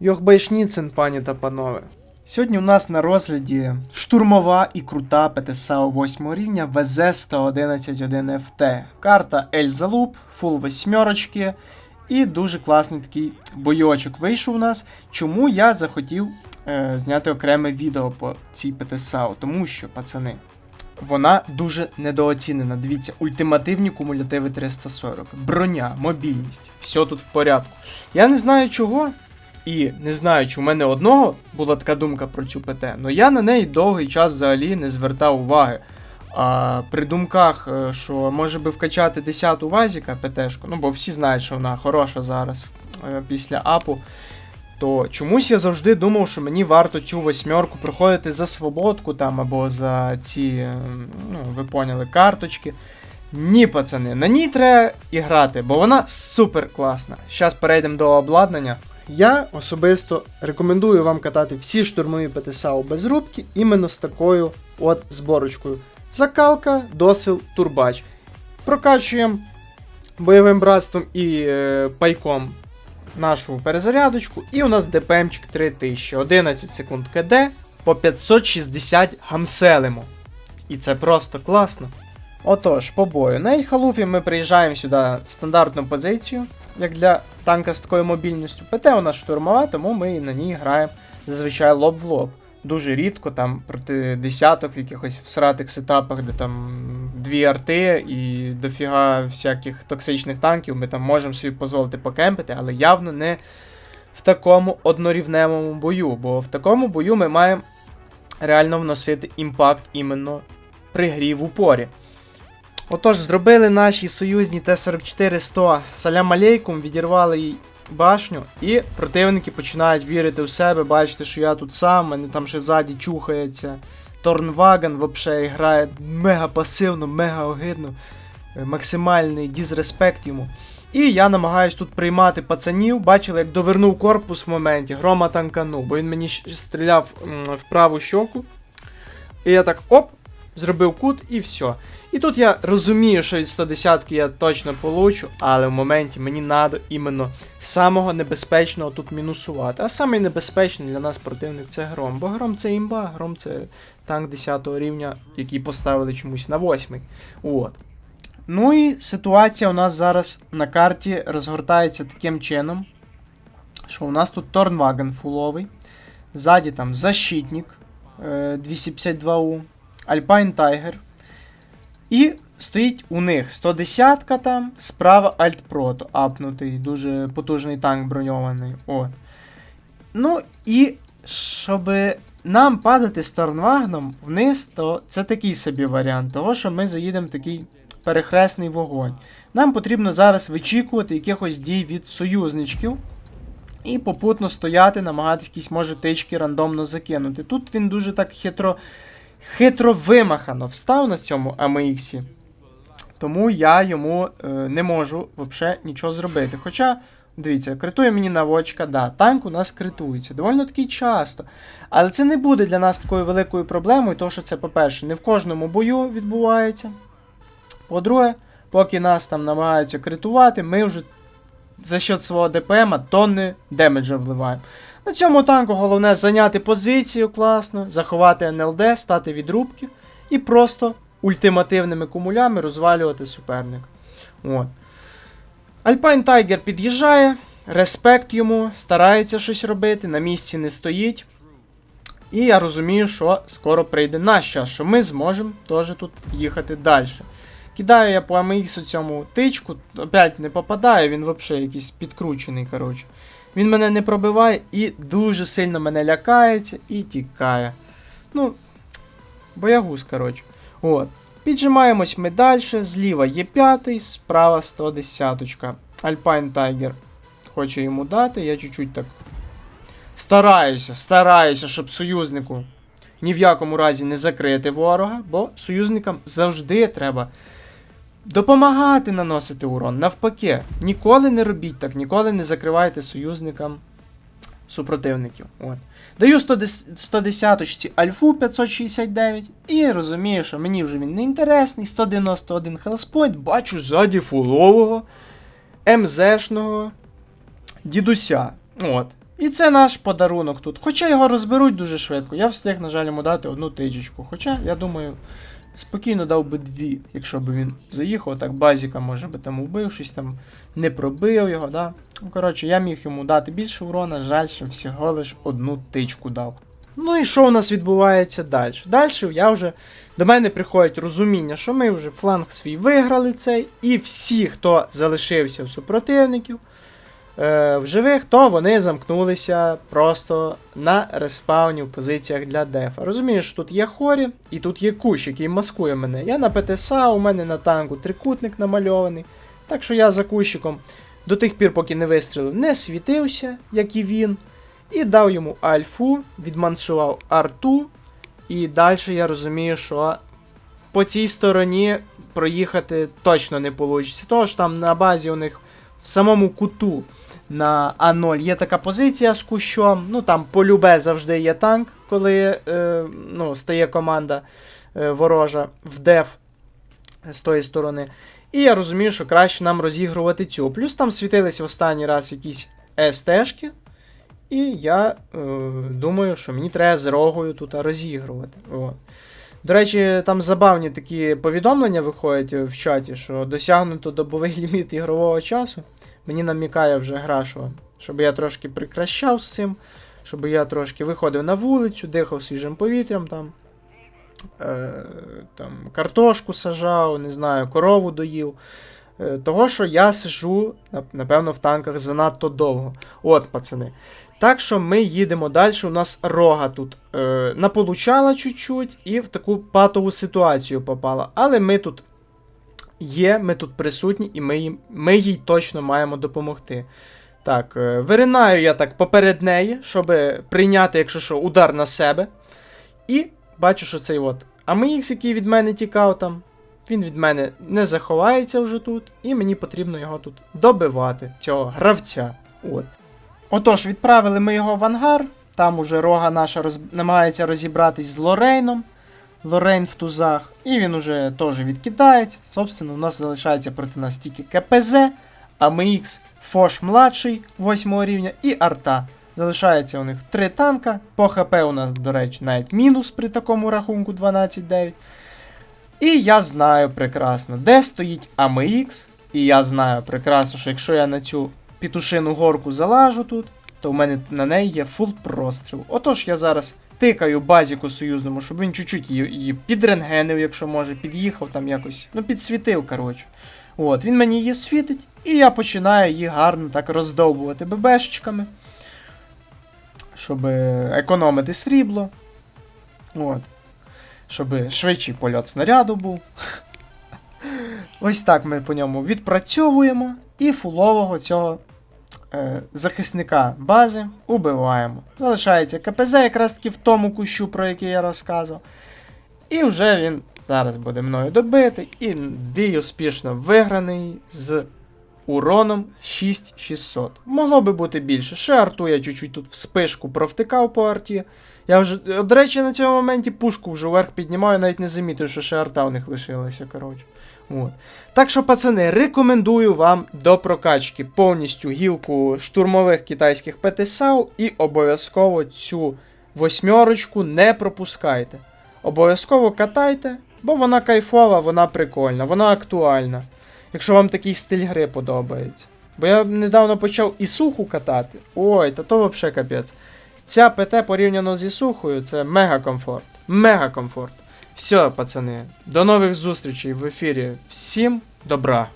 Йохбайшніцин, пані та панове. Сьогодні у нас на розгляді штурмова і крута ПТСАО 8 рівня ВЗ-111-1FT. Карта Ель Залуп, фул восьмерочки. І дуже класний такий бойочок вийшов у нас. Чому я захотів е, зняти окреме відео по цій ПТСАО? Тому що, пацани, вона дуже недооцінена. Дивіться, ультимативні кумулятиви 340, броня, мобільність, все тут в порядку. Я не знаю чого, і не знаю, чи у мене одного була така думка про цю ПТ, але я на неї довгий час взагалі не звертав уваги. А при думках, е, що може би вкачати 10-ту Вазіка ПТшку, ну бо всі знають, що вона хороша зараз е, після апу. То чомусь я завжди думав, що мені варто цю восьмерку проходити за свободку там або за ці, е, ну, ви поняли, карточки. Ні, пацани, на ній треба і грати, бо вона супер класна. Зараз перейдемо до обладнання. Я особисто рекомендую вам катати всі штурмові ПТСАУ без рубки іменно з такою от зборочкою. Закалка, досил, турбач. Прокачуємо бойовим братством і е, пайком нашу перезарядочку. І у нас ДПМчик 3000, 11 секунд КД по 560 гамселимо. І це просто класно. Отож, по бою. На Ельхалуфі ми приїжджаємо сюди в стандартну позицію, як для танка з такою мобільністю. ПТ у нас штурмова, тому ми на ній граємо зазвичай лоб в лоб. Дуже рідко там проти десяток в якихось всратих сетапах, де там дві арти і дофіга всяких токсичних танків. Ми там можемо собі дозволити покемпити, але явно не в такому однорівневому бою. Бо в такому бою ми маємо реально вносити імпакт іменно при грі в упорі. Отож, зробили наші союзні Т-44-100 салям алейкум, відірвали башню, і противники починають вірити в себе, бачите, що я тут сам, мене там ще ззаді чухається. Торнваген вообще грає мега пасивно, мега огидно, е, максимальний дізреспект йому. І я намагаюсь тут приймати пацанів. Бачили, як довернув корпус в моменті, грома танканув, бо він мені стріляв в праву щоку. І я так оп, зробив кут і все. І тут я розумію, що від 110 я точно получу, але в моменті мені треба іменно самого небезпечного тут мінусувати. А самий небезпечний для нас противник це гром. Бо гром це імба, гром це танк 10 рівня, який поставили чомусь на 8. От. Ну і ситуація у нас зараз на карті розгортається таким чином, що у нас тут Торнваген фуловий. Ззаді там защитник е, 252У, Alpine Tiger. І стоїть у них 110-ка там, справа Proto, апнутий, дуже потужний танк броньований. От. Ну і щоб нам падати з Торнвагном вниз, то це такий собі варіант, того, що ми заїдемо в такий перехресний вогонь. Нам потрібно зараз вичікувати якихось дій від союзничків. І попутно стояти, намагатись якісь, може, тички рандомно закинути. Тут він дуже так хитро хитро вимахано встав на цьому AMX. Тому я йому е, не можу взагалі нічого зробити. Хоча, дивіться, критує мені наводчика, да, танк у нас критується. Довольно таки часто. Але це не буде для нас такою великою проблемою, тому що це, по-перше, не в кожному бою відбувається. По-друге, поки нас там намагаються критувати, ми вже за счет свого ДПМа тонни демеджа вливаємо. На цьому танку головне зайняти позицію класно, заховати НЛД, стати відрубки і просто ультимативними кумулями розвалювати суперника. От. Alpine Tiger під'їжджає, респект йому, старається щось робити, на місці не стоїть. І я розумію, що скоро прийде наш час, що ми зможемо теж тут їхати далі. Кидаю я по AMX цьому тичку, опять не попадає, він взагалі якийсь підкручений, коротше. Він мене не пробиває і дуже сильно мене лякається і тікає. Ну, боягуз, коротше. От. Піджимаємось ми далі. Зліва є 5, справа 110. Alpine Tiger хоче йому дати, я чуть-чуть так. Стараюся, стараюся, щоб союзнику ні в якому разі не закрити ворога, бо союзникам завжди треба допомагати наносити урон. Навпаки, ніколи не робіть так, ніколи не закривайте союзникам супротивників. От. Даю 110 альфу 569 і розумію, що мені вже він не інтересний. 191 хелспойнт, бачу ззаді фулового, МЗшного дідуся. От. І це наш подарунок тут. Хоча його розберуть дуже швидко. Я встиг, на жаль, йому дати одну тичечку. Хоча, я думаю, спокійно дав би дві, якщо б він заїхав, так базіка, може би там убив, щось там не пробив його, да. Ну, коротше, я міг йому дати більше урона, жаль, що всього лиш одну тичку дав. Ну і що у нас відбувається далі? Далі я вже до мене приходить розуміння, що ми вже фланг свій виграли цей, і всі, хто залишився в супротивників в живих, то вони замкнулися просто на респауні в позиціях для дефа. Розумієш, тут є хорі, і тут є кущ, який маскує мене. Я на ПТСА, у мене на танку трикутник намальований. Так що я за кущиком до тих пір, поки не вистрілив, не світився, як і він. І дав йому альфу, відмансував арту. І далі я розумію, що по цій стороні проїхати точно не вийде. Тому що там на базі у них в самому куту на А0 є така позиція з кущом. Ну там полюбе завжди є танк, коли е, ну, стає команда е, ворожа в деф з тої сторони. І я розумію, що краще нам розігрувати цю. Плюс там світились в останній раз якісь СТшки. І я е, думаю, що мені треба з рогою тут розігрувати. От. До речі, там забавні такі повідомлення виходять в чаті, що досягнуто добовий ліміт ігрового часу. Мені намікає вже гра, що щоб я трошки прикращав з цим, щоб я трошки виходив на вулицю, дихав свіжим повітрям там. Е, там картошку сажав, не знаю, корову доїв. Е, того, що я сижу, напевно, в танках занадто довго. От, пацани. Так що ми їдемо далі. У нас рога тут е, наполучала чуть-чуть і в таку патову ситуацію попала. Але ми тут є, ми тут присутні, і ми, їм, ми їй точно маємо допомогти. Так, е, виринаю я так поперед неї, щоб прийняти, якщо що, удар на себе. І бачу, що цей от AMX, який від мене тікав там, він від мене не заховається вже тут, і мені потрібно його тут добивати, цього гравця. От. Отож, відправили ми його в ангар. Там уже рога наша роз... намагається розібратись з Лорейном. Лорейн в тузах. І він уже теж відкидається. Собственно, у нас залишається проти нас тільки КПЗ, АМХ, Фош младший 8 рівня і Арта. Залишається у них три танка. По ХП у нас, до речі, навіть мінус при такому рахунку 12-9. І я знаю прекрасно, де стоїть AMX. І я знаю прекрасно, що якщо я на цю пітушину горку залажу тут, то в мене на неї є фул простріл. Отож, я зараз тикаю базіку союзному, щоб він чуть-чуть її, її підрентгенив, якщо може, під'їхав там якось, ну підсвітив, коротше. От, він мені її світить, і я починаю її гарно так роздовбувати ББшечками, щоб економити срібло. От. Щоб швидший польот снаряду був. Ось так ми по ньому відпрацьовуємо і фулового цього е, захисника бази убиваємо. Залишається КПЗ якраз таки в тому кущу, про який я розказував. І вже він зараз буде мною добитий. І бій успішно виграний з уроном 6600. Могло би бути більше. Ще арту я чуть-чуть тут в спишку провтикав по арті. Я вже, до речі, на цьому моменті пушку вже вверх піднімаю, навіть не замітив, що ще арта у них лишилася, коротше. От. Так що, пацани, рекомендую вам до прокачки повністю гілку штурмових китайських ПТСАУ і обов'язково цю восьмерочку не пропускайте. Обов'язково катайте, бо вона кайфова, вона прикольна, вона актуальна. Якщо вам такий стиль гри подобається. Бо я недавно почав Ісуху катати. Ой, та то взагалі капець. Ця ПТ порівняно з Ісухою, це мега комфорт. Мега комфорт. Все, пацани, до нових зустрічей в ефірі. Всім добра!